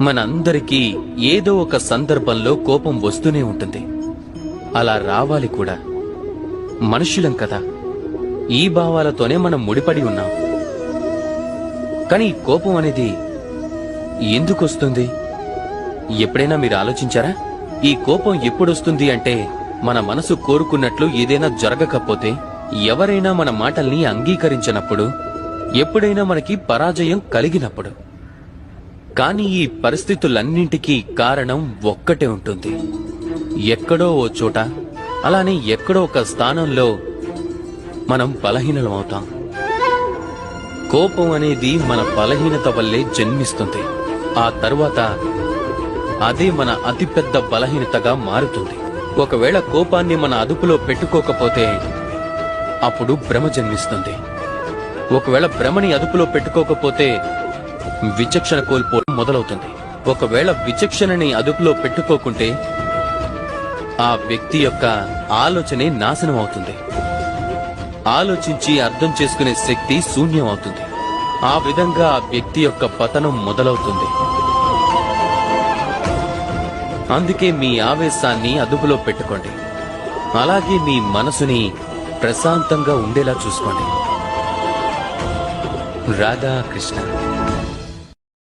మనందరికీ ఏదో ఒక సందర్భంలో కోపం వస్తూనే ఉంటుంది. అలా రావాలి కూడా. మనుషులం కదా. ఈ భావాలతోనే మనం ముడిపడి ఉన్నాం. కానీ ఈ కోపం అనేది ఎందుకు వస్తుంది? ఎప్పుడైనా మీరు ఆలోచించారా? ఈ కోపం ఎప్పుడొస్తుంది అంటే మన మనసు కోరుకున్నట్లు ఏదైనా జరగకపోతే ఎవరైనా మన మాటల్ని అంగీకరించినప్పుడు ఎప్పుడైనా మనకి పరాజయం కలిగినప్పుడు. కానీ ఈ పరిస్థితులన్నింటికీ కారణం ఒక్కటే ఉంటుంది. ఎక్కడో ఓ చోట అలానే ఎక్కడో ఒక స్థానంలో మనం బలహీనలమవుతాం. కోపం అనేది మన బలహీనత వల్లే జన్మిస్తుంది. ఆ తర్వాత అదే మన అతిపెద్ద బలహీనతగా మారుతుంది. ఒకవేళ కోపాన్ని మన అదుపులో పెట్టుకోకపోతే అప్పుడు భ్రమ జన్మిస్తుంది. ఒకవేళ భ్రమని అదుపులో పెట్టుకోకపోతే విచక్షణ కోల్పోవడం మొదలవుతుంది. ఒకవేళ విచక్షణని అదుపులో పెట్టుకోకుంటే ఆ వ్యక్తి యొక్క ఆలోచనే నాశనం అవుతుంది. ఆలోచించి అర్థం చేసుకునే శక్తి శూన్యం అవుతుంది. ఆ విధంగా ఆ వ్యక్తి యొక్క పతనం మొదలవుతుంది. అందుకే మీ ఆవేశాన్ని అదుపులో పెట్టుకోండి. అలాగే మీ మనసుని ప్రశాంతంగా ఉండేలా చూసుకోండి. రాధాకృష్ణ.